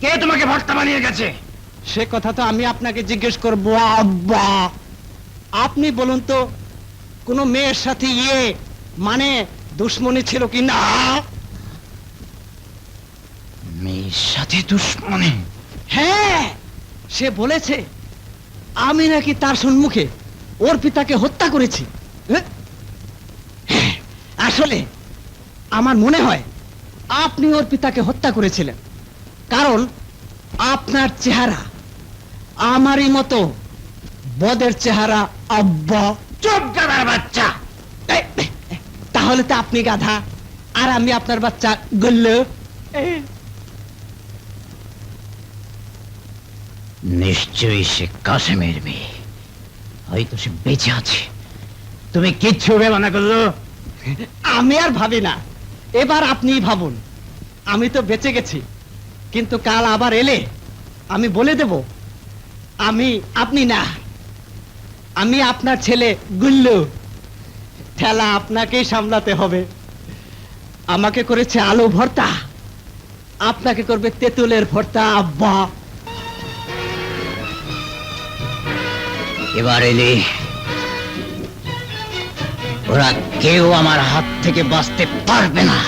কে তোমাকে ভর্তা বানিয়ে গেছে? সে কথা তো আমি আপনাকে জিজ্ঞেস করব আব্বা। আপনি বলুন তো কোনো মেয়ের সাথে ইয়ে মানে দুশ্মনী ছিল কি না? মেয়ের সাথে দুশ্মনে? হ্যাঁ সে বলেছে আমি নাকি তার সম্মুখে ওর পিতাকে হত্যা করেছি। হ্যাঁ? আসলে আমার মনে হয় আপনি ওর পিতাকে হত্যা করেছিলেন। কারণ আপনার চেহারা আমারই মতো। বদের চেহারা আব্বা। চুপ গাদার বাচ্চা। তাহলে তো আপনি গাধা। আর আমি আপনার বাচ্চা গল্ল। নিশ্চয়ই সে কাশেমের মেয়ে। হয়তো সে বেঁচে আছে। তুমি কিচ্ছু ভেবে না করল আমি আর ভাবি না। এবার আপনিই ভাবুন। আমি তো বেঁচে গেছি। কিন্তু কাল আবার এলে আমি বলে দেব, আমি, আপনি না। আমি আপনার ছেলে গুল্লু। ঠেলা আপনাকেই সামলাতে হবে। আমাকে করেছে আলু ভর্তা। আপনাকে করবে তেঁতুলের ভর্তা, আব্বা। এবার এলে ওরা কেউ আমার হাত থেকে বাঁচতে পারবে না।